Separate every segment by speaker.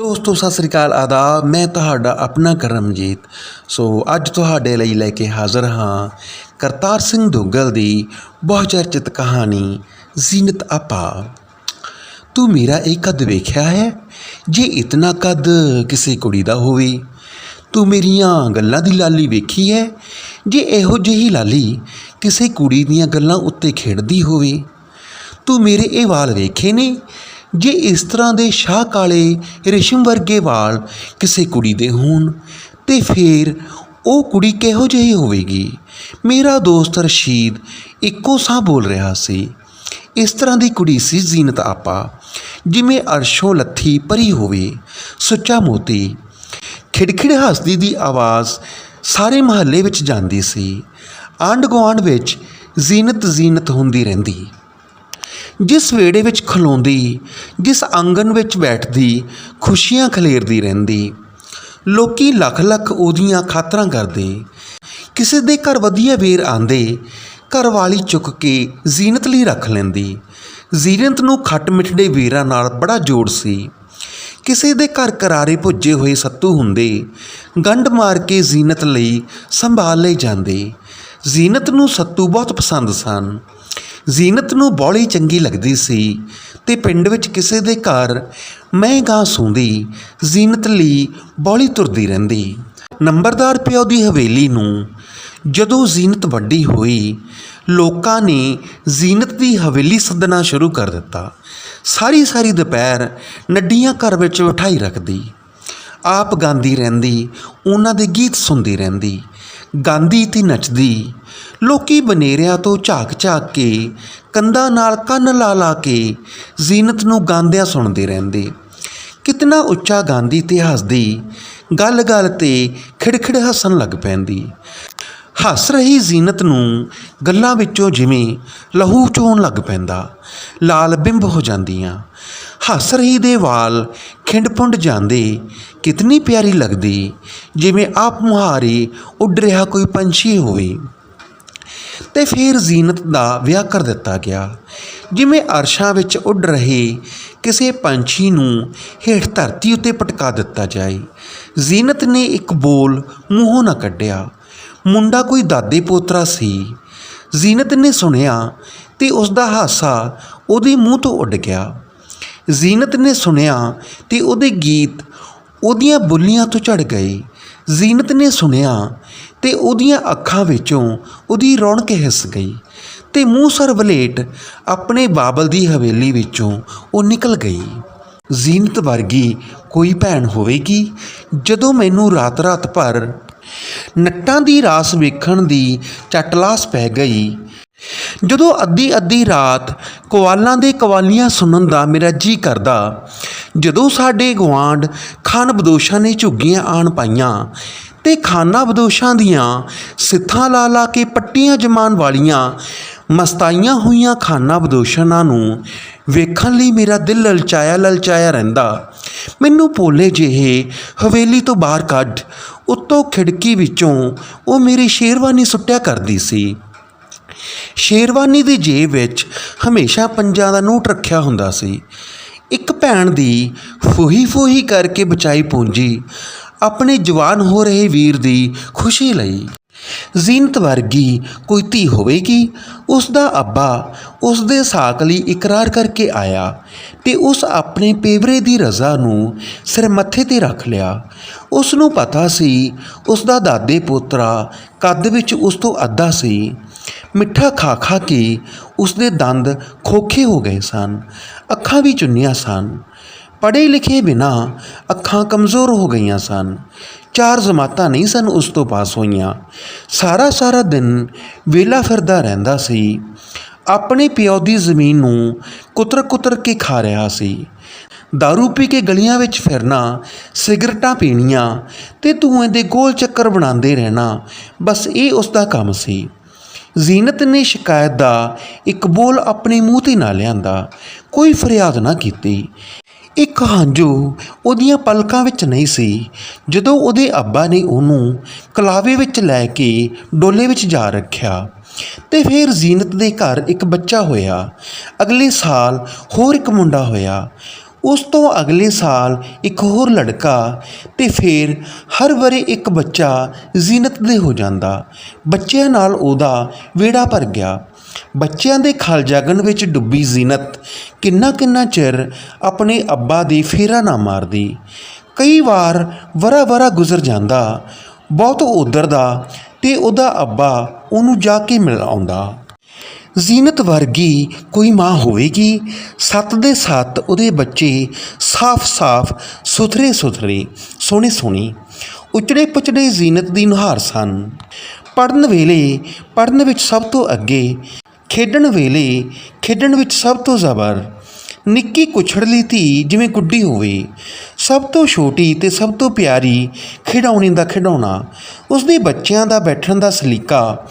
Speaker 1: ਦੋਸਤੋ, ਸਤਿ ਸ੍ਰੀ ਅਕਾਲ, ਆਦਾਬ। ਮੈਂ ਤੁਹਾਡਾ ਆਪਣਾ ਕਰਮਜੀਤ। ਸੋ, ਅੱਜ ਤੁਹਾਡੇ ਲਈ ਲੈ ਕੇ ਹਾਜ਼ਰ ਹਾਂ ਕਰਤਾਰ ਸਿੰਘ ਦੁੱਗਲ ਦੀ ਬਹੁਚਰਚਿਤ ਕਹਾਣੀ, ਜ਼ੀਨਤ ਆਪਾ। ਤੂੰ ਮੇਰਾ ਇਹ ਕਦ ਵੇਖਿਆ ਹੈ? ਜੇ ਇਤਨਾ ਕੱਦ ਕਿਸੇ ਕੁੜੀ ਦਾ ਹੋਵੇ? ਤੂੰ ਮੇਰੀਆਂ ਗੱਲਾਂ ਦੀ ਲਾਲੀ ਵੇਖੀ ਹੈ? ਜੇ ਇਹੋ ਜਿਹੀ ਲਾਲੀ ਕਿਸੇ ਕੁੜੀ ਦੀਆਂ ਗੱਲਾਂ ਉੱਤੇ ਖੇਡਦੀ ਹੋਵੇ? ਤੂੰ ਮੇਰੇ ਇਹ ਵਾਲ ਵੇਖੇ ਨੇ ਜੇ ਇਸ ਤਰ੍ਹਾਂ ਦੇ ਸ਼ਾਹ ਕਾਲੇ ਰੇਸ਼ਮ ਵਰਗੇ ਵਾਲ ਕਿਸੇ ਕੁੜੀ ਦੇ ਹੋਣ, ਤੇ ਫਿਰ ਉਹ ਕੁੜੀ ਕਿਹੋ ਜਿਹੀ ਹੋਵੇਗੀ? ਮੇਰਾ ਦੋਸਤ ਰਸ਼ੀਦ ਇੱਕੋ ਸਾਹ ਬੋਲ ਰਿਹਾ ਸੀ। ਇਸ ਤਰ੍ਹਾਂ ਦੀ ਕੁੜੀ ਸੀ ਜ਼ੀਨਤ ਆਪਾ। ਜਿਵੇਂ ਅਰਸ਼ੋਂ ਲੱਥੀ ਪਰੀ ਹੋਵੇ, ਸੁੱਚਾ ਮੋਤੀ। ਖਿੜਖਿੜ ਹੱਸਦੀ ਦੀ ਆਵਾਜ਼ ਸਾਰੇ ਮਹੱਲੇ ਵਿੱਚ ਜਾਂਦੀ ਸੀ। ਆਂਢ ਗੁਆਂਢ ਵਿੱਚ ਜ਼ੀਨਤ ਜ਼ੀਨਤ ਹੁੰਦੀ ਰਹਿੰਦੀ। ਜਿਸ ਵੇੜੇ ਵਿੱਚ ਖਲੋਂਦੀ, ਜਿਸ ਆਂਗਨ ਵਿੱਚ ਬੈਠਦੀ, ਖੁਸ਼ੀਆਂ ਖਲੇਰਦੀ ਰਹਿੰਦੀ। ਲੋਕੀ ਲੱਖ ਲੱਖ ਉਹਦੀਆਂ ਖਾਤਰਾਂ ਕਰਦੇ। ਕਿਸੇ ਦੇ ਘਰ ਵਧੀਆ ਵੀਰ ਆਂਦੇ, ਘਰ ਵਾਲੀ ਚੁੱਕ ਕੇ ਜ਼ੀਨਤ ਲਈ ਰੱਖ ਲੈਂਦੀ। ਜ਼ੀਨਤ ਨੂੰ ਖੱਟ ਮਿੱਠੜੇ ਵੀਰਾਂ ਨਾਲ ਬੜਾ ਜੋੜ ਸੀ। ਕਿਸੇ ਦੇ ਘਰ ਕਰਾਰੇ ਭੁੱਜੇ ਹੋਏ ਸੱਤੂ ਹੁੰਦੇ, ਗੰਢ ਮਾਰ ਕੇ ਜ਼ੀਨਤ ਲਈ ਸੰਭਾਲ ਲਏ ਜਾਂਦੇ। ਜ਼ੀਨਤ ਨੂੰ ਸੱਤੂ ਬਹੁਤ ਪਸੰਦ ਸਨ। ਜ਼ੀਨਤ ਨੂੰ ਬੋਲੀ ਚੰਗੀ ਲੱਗਦੀ ਸੀ ਤੇ ਪਿੰਡ ਵਿੱਚ ਕਿਸੇ ਦੇ ਘਰ ਮੈਂ ਗਾਂ ਸੂੰਦੀ, ਜ਼ੀਨਤ ਲਈ ਬੋਲੀ ਤੁਰਦੀ ਰਹਿੰਦੀ। ਨੰਬਰਦਾਰ ਪਿਓ ਦੀ ਹਵੇਲੀ ਨੂੰ ਜਦੋਂ ਜ਼ੀਨਤ ਵੱਡੀ ਹੋਈ, ਲੋਕਾਂ ਨੇ ਜ਼ੀਨਤ ਦੀ ਹਵੇਲੀ ਸੱਦਣਾ ਸ਼ੁਰੂ ਕਰ ਦਿੱਤਾ। ਸਾਰੀ ਸਾਰੀ ਦੁਪਹਿਰ ਨੱਡੀਆਂ ਘਰ ਵਿੱਚ ਬਿਠਾਈ ਰੱਖਦੀ। ਆਪ ਗਾਉਂਦੀ ਰਹਿੰਦੀ, ਉਹਨਾਂ ਦੇ ਗੀਤ ਸੁਣਦੀ ਰਹਿੰਦੀ। ਗਾਂਧੀ ਤੇ ਨੱਚਦੀ। ਲੋਕੀ ਬਨੇਰਿਆਂ ਤੋਂ ਝਾਕ ਝਾਕ ਕੇ, ਕੰਧਾਂ ਨਾਲ ਕੰਨ ਲਾ ਲਾ ਕੇ ਜ਼ੀਨਤ ਨੂੰ ਗਾਉਂਦਿਆਂ ਸੁਣਦੇ ਰਹਿੰਦੇ। ਕਿਤਨਾ ਉੱਚਾ ਗਾਂਧੀ ਤੇ ਹੱਸਦੀ ਗੱਲ ਗੱਲ ਤੇ ਖਿੜਖਿੜ ਹੱਸਣ ਲੱਗ ਪੈਂਦੀ। ਹੱਸ ਰਹੀ ਜ਼ੀਨਤ ਨੂੰ ਗੱਲਾਂ ਵਿੱਚੋਂ ਜਿਵੇਂ ਲਹੂ ਚੋਣ ਲੱਗ ਪੈਂਦਾ, ਲਾਲ ਬਿੰਬ ਹੋ ਜਾਂਦੀਆਂ। ਹੱਸ ਰਹੀ ਦੇ ਵਾਲ ਖਿੰਡ-ਪੁੰਡ ਜਾਂਦੇ, ਕਿਤਨੀ ਪਿਆਰੀ ਲੱਗਦੀ, ਜਿਵੇਂ ਆਪ ਮੁਹਾਰੇ ਉੱਡ ਰਿਹਾ ਕੋਈ ਪੰਛੀ ਹੋਵੇ। ਤੇ ਫਿਰ ਜ਼ੀਨਤ ਦਾ ਵਿਆਹ ਕਰ ਦਿੱਤਾ ਗਿਆ, ਜਿਵੇਂ ਅਰਸ਼ਾਂ ਵਿੱਚ ਉੱਡ ਰਹੇ ਕਿਸੇ ਪੰਛੀ ਨੂੰ ਹੇਠ ਧਰਤੀ ਉੱਤੇ ਪਟਕਾ ਦਿੱਤਾ ਜਾਏ। ਜ਼ੀਨਤ ਨੇ ਇੱਕ ਬੋਲ ਮੂੰਹੋਂ ਨਾ ਕੱਢਿਆ। ਮੁੰਡਾ ਕੋਈ ਦਾਦੇ ਪੋਤਰਾ ਸੀ। ਜ਼ੀਨਤ ਨੇ ਸੁਣਿਆ ਤੇ ਉਸ ਦਾ ਹਾਸਾ ਉਹਦੇ ਮੂੰਹ ਤੋਂ ਉੱਡ ਗਿਆ। ਜ਼ੀਨਤ ਨੇ ਸੁਣਿਆ ਤੇ ਉਹਦੇ ਗੀਤ ਉਹਦੀਆਂ ਬੁੱਲੀਆਂ ਤੋਂ ਝੜ ਗਏ। ਜ਼ੀਨਤ ਨੇ ਸੁਣਿਆ ਤੇ ਉਹਦੀਆਂ ਅੱਖਾਂ ਵਿੱਚੋਂ ਉਹਦੀ ਰੌਣਕ ਹਿੱਸ ਗਈ ਤੇ ਮੂੰਹ ਸਰ ਵਲੇਟ ਆਪਣੇ ਬਾਬਲ ਦੀ ਹਵੇਲੀ ਵਿੱਚੋਂ ਉਹ ਨਿਕਲ ਗਈ। ਜ਼ੀਨਤ ਵਰਗੀ ਕੋਈ ਭੈਣ ਹੋਵੇਗੀ? ਜਦੋਂ ਮੈਨੂੰ ਰਾਤ-ਰਾਤ ਭਰ ਨੱਟਾਂ ਦੀ ਰਾਸ ਵੇਖਣ ਦੀ ਚਟਲਾਸ ਪੈ ਗਈ ਜਦੋਂ ਅੱਧੀ ਅੱਧੀ ਰਾਤ ਕਵਾਲਾਂ ਦੇ ਕਵਾਲੀਆਂ ਸੁਣਨ ਦਾ ਮੇਰਾ ਜੀ ਕਰਦਾ, ਜਦੋਂ ਸਾਡੇ ਗਵਾਂਡ ਖਾਨ ਬਦੋਸ਼ਾਂ ਨੇ ਝੁੱਗੀਆਂ ਆਣ ਪਾਈਆਂ ਤੇ ਖਾਨਾ ਬਦੋਸ਼ਾਂ ਦੀਆਂ ਸਿੱਥਾਂ ਲਾ ਲਾ ਕੇ ਪੱਟੀਆਂ ਜਮਾਨ ਵਾਲੀਆਂ ਮਸਤਾਈਆਂ ਹੋਈਆਂ ਖਾਨਾ ਬਦੋਸ਼ਨਾਂ ਨੂੰ ਵੇਖਣ ਲਈ ਮੇਰਾ ਦਿਲ ਲਲਚਾਇਆ ਲਲਚਾਇਆ ਰਹਿੰਦਾ। ਮੈਨੂੰ ਭੋਲੇ ਜਿਹੇ ਹਵੇਲੀ ਤੋਂ ਬਾਹਰ ਕੱਢ, ਉੱਤੋਂ ਖਿੜਕੀ ਵਿੱਚੋਂ ਉਹ ਮੇਰੀ ਸ਼ੇਰਵਾਨੀ ਸੁੱਟਿਆ ਕਰਦੀ ਸੀ। ਸ਼ੇਰਵਾਨੀ ਦੀ ਜੇਬ ਵਿੱਚ ਹਮੇਸ਼ਾ ਪੰਜਾਂ ਦਾ ਨੋਟ ਰੱਖਿਆ ਹੁੰਦਾ ਸੀ। ਇੱਕ ਭੈਣ ਦੀ ਫੋਹੀ ਫੋਹੀ ਕਰਕੇ ਬਚਾਈ ਪੂੰਜੀ ਆਪਣੇ ਜਵਾਨ ਹੋ ਰਹੇ ਵੀਰ ਦੀ ਖੁਸ਼ੀ ਲਈ। ਜ਼ੀਨਤ ਵਰਗੀ ਕੋਈ ਧੀ ਹੋਵੇਗੀ? ਉਸ ਦਾ ਅੱਬਾ ਉਸ ਦੇ ਸਾਕ ਲਈ ਇਕਰਾਰ ਕਰਕੇ ਆਇਆ ਤੇ ਉਸ ਆਪਣੇ ਪੇਵਰੇ ਦੀ ਰਜ਼ਾ ਨੂੰ ਸਿਰ ਮੱਥੇ ਤੇ ਰੱਖ ਲਿਆ। ਉਸ ਨੂੰ ਪਤਾ ਸੀ ਉਸ ਦਾ ਦਾਦੇ ਪੋਤਰਾ ਕੱਦ ਵਿੱਚ ਉਸ ਤੋਂ ਅੱਧਾ ਸੀ। ਮਿੱਠਾ ਖਾ ਖਾ ਕੇ ਉਸਦੇ ਦੰਦ ਖੋਖੇ ਹੋ ਗਏ ਸਨ, ਅੱਖਾਂ ਵੀ ਚੁੰਨੀਆਂ ਸਨ। ਪੜ੍ਹੇ ਲਿਖੇ ਬਿਨਾ ਅੱਖਾਂ ਕਮਜ਼ੋਰ ਹੋ ਗਈਆਂ ਸਨ। ਚਾਰ ਜਮਾਤਾਂ ਨਹੀਂ ਸਨ ਉਸ ਤੋਂ ਪਾਸ ਹੋਈਆਂ। ਸਾਰਾ ਸਾਰਾ ਦਿਨ ਵੇਲਾ ਫਿਰਦਾ ਰਹਿੰਦਾ ਸੀ। ਆਪਣੇ ਪਿਓ ਦੀ ਜ਼ਮੀਨ ਨੂੰ ਕੁਤਰ ਕੁਤਰ ਕੇ ਖਾ ਰਿਹਾ ਸੀ। दारू ਪੀ ਕੇ ਗਲੀਆਂ ਵਿੱਚ ਫਿਰਨਾ, ਸਿਗਰਟਾਂ ਪੀਣੀਆਂ ਤੇ ਧੂਏ ਦੇ ਗੋਲ ਚੱਕਰ ਬਣਾਉਂਦੇ ਰਹਿਣਾ ਬਸ ਇਹ ਉਸ ਦਾ ਕੰਮ ਸੀ। ਜ਼ੀਨਤ ਨੇ ਸ਼ਿਕਾਇਤ ਦਾ ਇੱਕ ਬੋਲ ਆਪਣੇ ਮੂੰਹ ਤੇ ਨਾ ਲਿਆਂਦਾ। ਕੋਈ ਫਰਿਆਦ ਨਾ ਕੀਤੀ। ਇੱਕ ਹੰਝੂ ਉਹਦੀਆਂ ਪਲਕਾਂ ਵਿੱਚ ਨਹੀਂ ਸੀ, ਜਦੋਂ ਉਹਦੇ ਅੱਬਾ ਨੇ ਉਹਨੂੰ ਕਲਾਵੇ ਵਿੱਚ ਲੈ ਕੇ ਡੋਲੇ ਵਿੱਚ ਜਾ ਰੱਖਿਆ ਤੇ ਫਿਰ ਜ਼ੀਨਤ ਦੇ ਘਰ ਇੱਕ ਬੱਚਾ ਹੋਇਆ। ਅਗਲੇ ਸਾਲ ਹੋਰ ਇੱਕ ਮੁੰਡਾ ਹੋਇਆ। ਉਸ ਤੋਂ ਅਗਲੇ ਸਾਲ ਇੱਕ ਹੋਰ ਲੜਕਾ ਤੇ ਫਿਰ ਹਰ ਵਾਰੀ ਇੱਕ ਬੱਚਾ ਜ਼ੀਨਤ ਦੇ ਹੋ ਜਾਂਦਾ। ਬੱਚਿਆਂ ਨਾਲ ਉਹਦਾ ਵਿਹੜਾ ਭਰ ਗਿਆ। ਬੱਚਿਆਂ ਦੇ ਖਲ ਜਾਗਣ ਵਿੱਚ ਡੁੱਬੀ ਜ਼ੀਨਤ ਕਿੰਨਾ ਕਿੰਨਾ ਚਿਰ ਆਪਣੇ ਅੱਬਾ ਦੀ ਫੇਰਾ ਨਾ ਮਾਰਦੀ। ਕਈ ਵਾਰ ਵਰਾ ਵਰਾ ਗੁਜ਼ਰ ਜਾਂਦਾ। ਬਹੁਤ ਉਧਰ ਦਾ ਤੇ ਉਹਦਾ ਅੱਬਾ ਉਹਨੂੰ ਜਾ ਕੇ ਮਿਲ ਆਉਂਦਾ। ਜ਼ੀਨਤ ਵਰਗੀ ਕੋਈ ਮਾਂ ਹੋਵੇਗੀ? ਸੱਤ ਦੇ ਸੱਤ ਉਹਦੇ ਬੱਚੇ ਸਾਫ਼-ਸਾਫ਼ ਸੁਥਰੇ-ਸੁਥਰੇ ਸੋਹਣੇ-ਸੋਹਣੇ ਉਚੜੇ ਪੁਚੜੇ ਜ਼ੀਨਤ ਦੀ ਨੁਹਾਰ ਸਨ। ਪੜਨ ਵੇਲੇ ਪੜਨ ਵਿੱਚ ਸਭ ਤੋਂ ਅੱਗੇ, ਖੇਡਣ ਵੇਲੇ, ਖੇਡਣ ਵਿੱਚ ਸਭ ਤੋਂ ਜ਼ਬਰ, ਨਿੱਕੀ ਕੁਛੜਲੀ ਧੀ ਜਿਵੇਂ ਗੁੱਡੀ ਹੋਵੇ, ਸਭ ਤੋਂ ਛੋਟੀ ਤੇ ਸਭ ਤੋਂ ਪਿਆਰੀ ਖਿਡੌਣੇ ਦਾ ਖਿਡੌਣਾ, ਉਸਦੇ ਬੱਚਿਆਂ ਦਾ ਬੈਠਣ ਦਾ ਸਲੀਕਾ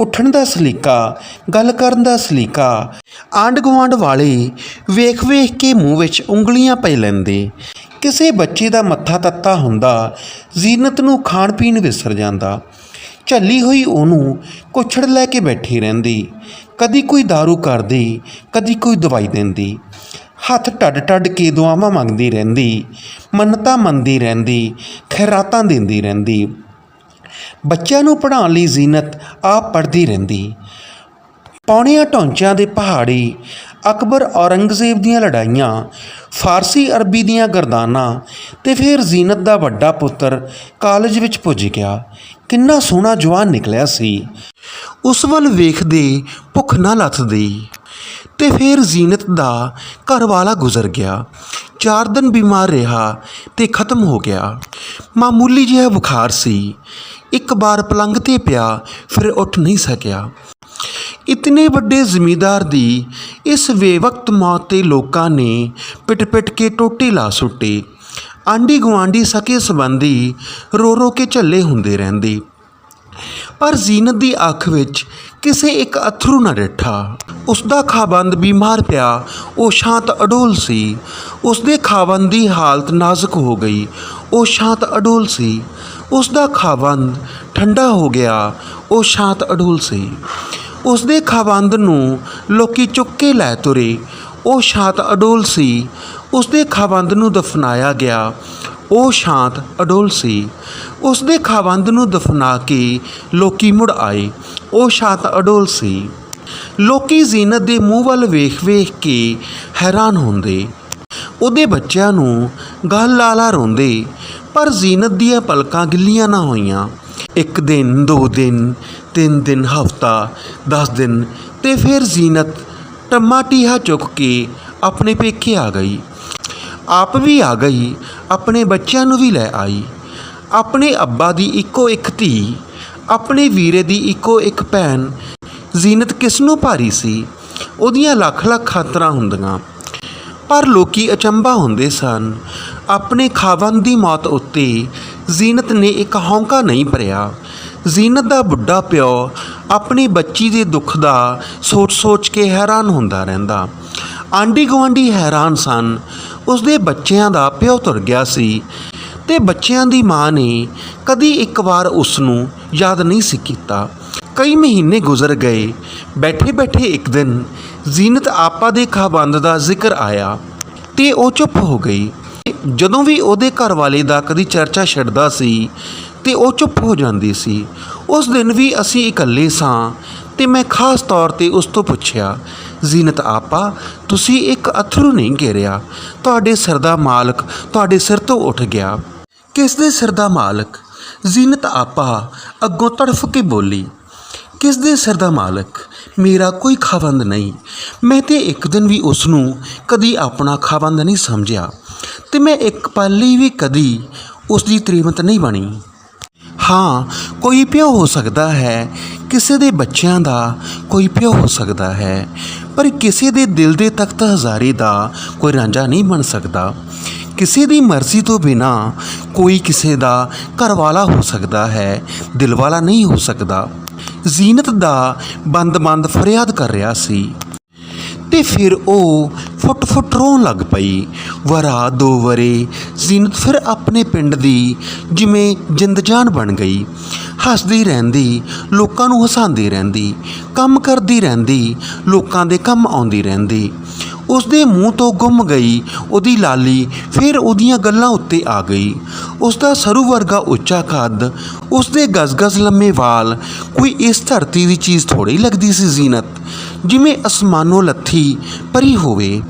Speaker 1: ਉੱਠਣ ਦਾ ਸਲੀਕਾ, ਗੱਲ ਕਰਨ ਦਾ ਸਲੀਕਾ। ਆਂਢ ਗੁਆਂਢ ਵਾਲੇ ਵੇਖ ਵੇਖ ਕੇ ਮੂੰਹ ਵਿੱਚ ਉਂਗਲੀਆਂ ਪੈ ਲੈਂਦੇ। ਕਿਸੇ ਬੱਚੇ ਦਾ ਮੱਥਾ ਤੱਤਾ ਹੁੰਦਾ, ਜ਼ੀਨਤ ਨੂੰ ਖਾਣ ਪੀਣ ਵਿਸਰ ਜਾਂਦਾ। ਝੱਲੀ ਹੋਈ ਉਹਨੂੰ ਕੁਛੜ ਲੈ ਕੇ ਬੈਠੀ ਰਹਿੰਦੀ। ਕਦੀ ਕੋਈ दारू ਕਰਦੀ, ਕਦੀ ਕੋਈ ਦਵਾਈ ਦਿੰਦੀ। ਹੱਥ ਟੱਡ ਟੱਡ ਕੇ ਦੁਆਵਾਂ ਮੰਗਦੀ ਰਹਿੰਦੀ, ਮੰਨਤਾ ਮੰਨਦੀ ਰਹਿੰਦੀ, ਖੈਰਾਤਾਂ ਦਿੰਦੀ ਰਹਿੰਦੀ। ਬੱਚਿਆਂ ਨੂੰ ਪੜ੍ਹਾਉਣ ਲਈ ਜ਼ੀਨਤ ਆਪ ਪੜ੍ਹਦੀ ਰਹਿੰਦੀ। ਪੌਣਿਆਂ ਢੌਂਚਿਆਂ ਦੇ ਪਹਾੜੀ, ਅਕਬਰ ਔਰੰਗਜ਼ੇਬ ਦੀਆਂ ਲੜਾਈਆਂ, ਫਾਰਸੀ ਅਰਬੀ ਦੀਆਂ ਗਰਦਾਨਾਂ ਤੇ ਫਿਰ ਜ਼ੀਨਤ ਦਾ ਵੱਡਾ ਪੁੱਤਰ ਕਾਲਜ ਵਿੱਚ ਪੁੱਜ ਗਿਆ। ਕਿੰਨਾ ਸੋਹਣਾ ਜਵਾਨ ਨਿਕਲਿਆ ਸੀ। ਉਸ ਵੱਲ ਵੇਖਦੇ ਭੁੱਖ ਨਾ ਲੱਥਦੀ ਤੇ ਫਿਰ ਜ਼ੀਨਤ ਦਾ ਘਰ ਵਾਲਾ ਗੁਜ਼ਰ ਗਿਆ। ਚਾਰ ਦਿਨ ਬਿਮਾਰ ਰਿਹਾ ਤੇ ਖਤਮ ਹੋ ਗਿਆ। ਮਾਮੂਲੀ ਜਿਹਾ ਬੁਖਾਰ ਸੀ। ਇੱਕ ਵਾਰ ਪਲੰਗ ਤੇ ਪਿਆ, ਫਿਰ ਉੱਠ ਨਹੀਂ ਸਕਿਆ। ਇਤਨੇ ਵੱਡੇ ਜ਼ਿਮੀਦਾਰ ਦੀ ਇਸ ਬੇਵਕਤ ਮੌਤ ਤੇ ਲੋਕਾਂ ਨੇ ਪਿਟ-ਪਿਟ ਕੇ ਟੋਟੇ ਲਾ ਸੁੱਟੇ। ਆਂਢੀ ਗੁਆਂਢੀ ਸਕੇ ਸੰਬੰਧੀ ਰੋ ਰੋ ਕੇ ਝੱਲੇ ਹੁੰਦੇ ਰਹਿੰਦੇ। ਪਰ ਜ਼ੀਨਤ ਦੀ ਅੱਖ ਵਿੱਚ ਕਿਸੇ ਇੱਕ ਅਥਰੂ ਨਾ ਡਿੱਠਾ। ਉਸ ਦਾ ਖਾਬੰਦ ਬਿਮਾਰ ਪਿਆ, ਉਹ ਸ਼ਾਂਤ ਅਡੋਲ ਸੀ। ਉਸ ਦੇ ਖਾਬੰਦ ਦੀ ਹਾਲਤ ਨਾਜ਼ੁਕ ਹੋ ਗਈ, ਉਹ ਸ਼ਾਂਤ ਅਡੋਲ ਸੀ। ਉਸ ਦਾ ਖਾਬੰਦ ਠੰਡਾ ਹੋ ਗਿਆ, ਉਹ ਸ਼ਾਂਤ ਅਡੋਲ ਸੀ। ਉਸ ਦੇ ਖਾਬੰਦ ਨੂੰ ਲੋਕੀ ਚੁੱਕ ਕੇ ਲੈ ਤੁਰੇ। ਉਹ ਸ਼ਾਂਤ ਅਡੋਲ ਸੀ। ਉਸ ਦੇ ਖਾਬੰਦ ਨੂੰ ਦਫਨਾਇਆ ਗਿਆ। ਉਹ ਸ਼ਾਂਤ ਅਡੋਲ ਸੀ। ਉਸ ਦੇ ਖਾਵੰਦ ਨੂੰ ਦਫਨਾ ਕੇ ਲੋਕੀ ਮੁੜ ਆਏ। ਉਹ ਸ਼ਾਂਤ ਅਡੋਲ ਸੀ। ਲੋਕੀ ਜ਼ੀਨਤ ਦੇ ਮੂੰਹ ਵੱਲ ਵੇਖ-ਵੇਖ ਕੇ ਹੈਰਾਨ ਹੁੰਦੇ। ਉਹਦੇ ਬੱਚਿਆਂ ਨੂੰ ਗੱਲ ਲਾਲਾ ਰੋਂਦੇ। ਪਰ ਜ਼ੀਨਤ ਦੀਆਂ ਪਲਕਾਂ ਗਿੱਲੀਆਂ ਨਾ ਹੋਈਆਂ। ਇੱਕ ਦਿਨ, ਦੋ ਦਿਨ, ਤਿੰਨ ਦਿਨ, ਹਫਤਾ 10 ਦਿਨ ਤੇ ਫਿਰ ਜ਼ੀਨਤ ਟੰਮਾ ਟੀਹਾ ਚੁੱਕ ਕੇ ਆਪਣੇ ਪੇਕੇ ਆ ਗਈ। ਆਪ ਵੀ ਆ ਗਈ, ਆਪਣੇ ਬੱਚਿਆਂ ਨੂੰ ਵੀ ਲੈ ਆਈ। ਆਪਣੇ ਅੱਬਾ ਦੀ ਇੱਕੋ ਇੱਕ ਧੀ, ਆਪਣੇ ਵੀਰੇ ਦੀ ਇੱਕੋ ਇੱਕ ਭੈਣ। ਜ਼ੀਨਤ ਕਿਸ ਨੂੰ ਭਾਰੀ ਸੀ? ਉਹਦੀਆਂ ਲੱਖ ਲੱਖ ਖਾਤਰਾਂ ਹੁੰਦੀਆਂ। ਪਰ ਲੋਕੀ ਅਚੰਭਾ ਹੁੰਦੇ ਸਨ। ਆਪਣੇ ਖਾਵੰਦ ਦੀ ਮੌਤ ਉੱਤੇ ਜ਼ੀਨਤ ਨੇ ਇੱਕ ਹੌਂਕਾ ਨਹੀਂ ਭਰਿਆ। ਜ਼ੀਨਤ ਦਾ ਬੁੱਢਾ ਪਿਓ ਆਪਣੀ ਬੱਚੀ ਦੇ ਦੁੱਖ ਦਾ ਸੋਚ-ਸੋਚ ਕੇ ਹੈਰਾਨ ਹੁੰਦਾ ਰਹਿੰਦਾ। ਆਂਢੀ ਗੁਆਂਢੀ ਹੈਰਾਨ ਸਨ। ਉਸਦੇ ਬੱਚਿਆਂ ਦਾ ਪਿਓ ਤੁਰ ਗਿਆ ਸੀ ਤੇ ਬੱਚਿਆਂ ਦੀ ਮਾਂ ਨੇ ਕਦੀ ਇੱਕ ਵਾਰ ਉਸ ਨੂੰ ਯਾਦ ਨਹੀਂ ਸੀ ਕੀਤਾ। ਕਈ ਮਹੀਨੇ ਗੁਜ਼ਰ ਗਏ। ਬੈਠੇ ਬੈਠੇ ਇੱਕ ਦਿਨ ਜ਼ੀਨਤ ਆਪਾ ਦੇ ਖਾਬੰਦ ਦਾ ਜ਼ਿਕਰ ਆਇਆ ਤੇ ਉਹ ਚੁੱਪ ਹੋ ਗਈ। ਜਦੋਂ ਵੀ ਉਹਦੇ ਘਰ ਵਾਲੇ ਦਾ ਕਦੀ ਚਰਚਾ ਛੱਡਦਾ ਸੀ ਤੇ ਉਹ ਚੁੱਪ ਹੋ ਜਾਂਦੀ ਸੀ, ਉਸ ਦਿਨ ਵੀ ਅਸੀਂ ਇਕੱਲੇ ਸਾਂ ਤੇ ਮੈਂ ਖਾਸ ਤੌਰ ਤੇ ਉਸ ਤੋਂ ਪੁੱਛਿਆ, ਜ਼ੀਨਤ ਆਪਾ, ਤੁਸੀਂ ਇੱਕ ਅਥਰੂ ਨਹੀਂ ਘੇਰਿਆ, ਤੁਹਾਡੇ ਸਿਰ ਦਾ ਮਾਲਕ ਤੁਹਾਡੇ ਸਿਰ ਤੋਂ ਉੱਠ ਗਿਆ। ਕਿਸ ਦੇ ਸਿਰ ਦਾ ਮਾਲਕ? ਜ਼ੀਨਤ ਆਪਾ, ਅੱਗੋਂ ਤੜਫ ਕੇ ਬੋਲੀ, ਕਿਸ ਦੇ ਸਿਰ ਦਾ ਮਾਲਕ? ਮੇਰਾ ਕੋਈ ਖਾਵੰਦ ਨਹੀਂ। ਮੈਂ ਤੇ ਇੱਕ ਦਿਨ ਵੀ ਉਸ ਨੂੰ ਕਦੀ ਆਪਣਾ ਖਾਵੰਦ ਨਹੀਂ ਸਮਝਿਆ। ਤੇ ਮੈਂ ਇੱਕ ਪਲ ਲਈ ਵੀ ਕਦੀ ਉਸ ਦੀ ਤ੍ਰੀਮਤ ਨਹੀਂ ਬਣੀ। ਹਾਂ, ਕੋਈ ਪਿਓ ਹੋ ਸਕਦਾ ਹੈ, ਕਿਸੇ ਦੇ ਬੱਚਿਆਂ ਦਾ ਕੋਈ ਪਿਓ ਹੋ ਸਕਦਾ ਹੈ, ਪਰ ਕਿਸੇ ਦੇ ਦਿਲ ਦੇ ਤਖਤ ਹਜ਼ਾਰੇ ਦਾ ਕੋਈ ਰਾਂਝਾ ਨਹੀਂ ਬਣ ਸਕਦਾ। ਕਿਸੇ ਦੀ ਮਰਜ਼ੀ ਤੋਂ ਬਿਨਾ ਕੋਈ ਕਿਸੇ ਦਾ ਘਰਵਾਲਾ ਹੋ ਸਕਦਾ ਹੈ ਦਿਲ ਵਾਲਾ ਨਹੀਂ ਹੋ ਸਕਦਾ। ਜ਼ੀਨਤ ਦਾ ਬੰਦ-ਬੰਦ ਫਰਿਆਦ ਕਰ ਰਿਹਾ ਸੀ। ਤੇ ਫਿਰ ਉਹ ਫੁੱਟ ਫੁੱਟ ਰੋਣ ਲੱਗ ਪਈ। ਵਰਾ ਦੋ ਵਰੇ ਜ਼ੀਨਤ ਫਿਰ ਆਪਣੇ ਪਿੰਡ ਦੀ ਜਿਵੇਂ ਜਿੰਦ ਜਾਨ ਬਣ ਗਈ। ਹੱਸਦੀ ਰਹਿੰਦੀ, ਲੋਕਾਂ ਨੂੰ ਹਸਾਉਂਦੀ ਰਹਿੰਦੀ, ਕੰਮ ਕਰਦੀ ਰਹਿੰਦੀ, ਲੋਕਾਂ ਦੇ ਕੰਮ ਆਉਂਦੀ ਰਹਿੰਦੀ। ਉਸ ਦੇ ਮੂੰਹ ਤੋਂ ਗੁੰਮ ਗਈ ਉਹਦੀ ਲਾਲੀ, ਫਿਰ ਉਹਦੀਆਂ ਗੱਲਾਂ ਉੱਤੇ ਆ ਗਈ। ਉਸ ਦਾ ਸਰੂ ਵਰਗਾ ਉੱਚਾ ਕੱਦ ਉਸ ਦੇ ਗਜ਼ਗਜ਼ ਲੰਮੇ ਵਾਲ, ਕੋਈ ਇਸ ਧਰਤੀ ਦੀ ਚੀਜ਼ ਥੋੜੀ ਲੱਗਦੀ ਸੀ ਜ਼ੀਨਤ, ਜਿਵੇਂ ਅਸਮਾਨੋਂ ਲੱਥੀ ਪਰੀ ਹੋਵੇ।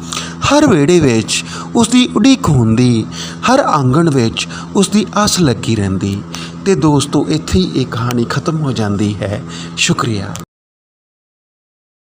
Speaker 1: ਹਰ ਵਿਹੜੇ ਵਿੱਚ ਉਸ ਦੀ ਉਡੀਕ ਹੁੰਦੀ, ਹਰ ਆਂਗਣ ਵਿੱਚ ਉਸ ਦੀ ਆਸ ਲੱਗੀ ਰਹਿੰਦੀ ਤੇ ਦੋਸਤੋ, ਇੱਥੇ ਹੀ ਇਹ ਕਹਾਣੀ ਖਤਮ ਹੋ ਜਾਂਦੀ ਹੈ। ਸ਼ੁਕਰੀਆ।